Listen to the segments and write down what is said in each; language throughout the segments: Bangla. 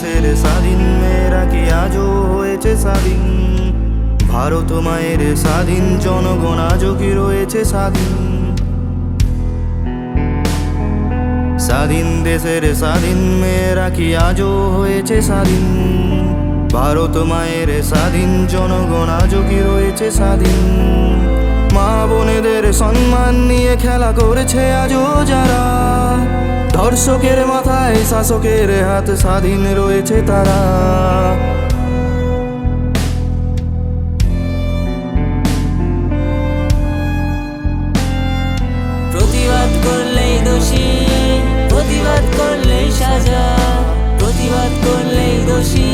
দেশের স্বাধীন মেয়েরা কি আজও হয়েছে স্বাধীন? ভারত মায়ের স্বাধীন জনগণ আজও কি রয়েছে স্বাধীন? স্বাধীন দেশের স্বাধীন মেয়েরা কি আজও হয়েছে স্বাধীন? ভারত মায়ের স্বাধীন জনগণ আজও কি রয়েছে স্বাধীন? মা বোনেদের সম্মান নিয়ে খেলা করেছে আজও যারা ধর্ষকের মাথায় শাসকের হাত স্বাধীন রয়েছে তারা। প্রতিবাদ করলেই দোষী, প্রতিবাদ করলেই সাজা। প্রতিবাদ করলেই দোষী,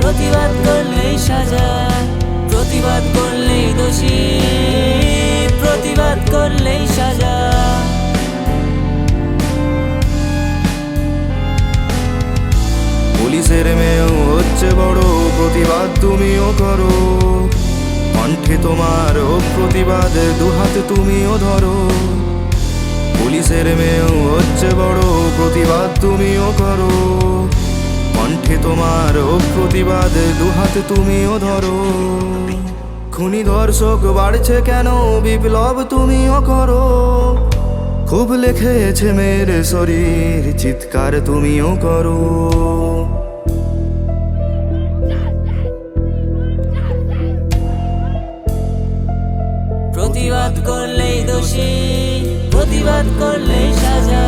প্রতিবাদ করলেই সাজা। প্রতিবাদ করলেই দোষী, প্রতিবাদ করলেই সাজা। পুলিশের মেয়েও হচ্ছে বড় প্রতিবাদ তুমিও করো। কণ্ঠে তোমার ও প্রতিবাদ, দুহাত তুমিও ধরো। পুলিশের মেয়েও হচ্ছে বড় প্রতিবাদ তুমিও করো। কণ্ঠে তোমার ও প্রতিবাদ, দুহাত তুমিও ধরো। খুনি ধর্ষক বাড়ছে কেন? বিপ্লব তুমিও করো। খুব লেখেছে মেয়ের শরীর, চিৎকার তুমিও করো। প্রতিবাদ করলেই দোষী প্রতিবাদ করলেই সাজা।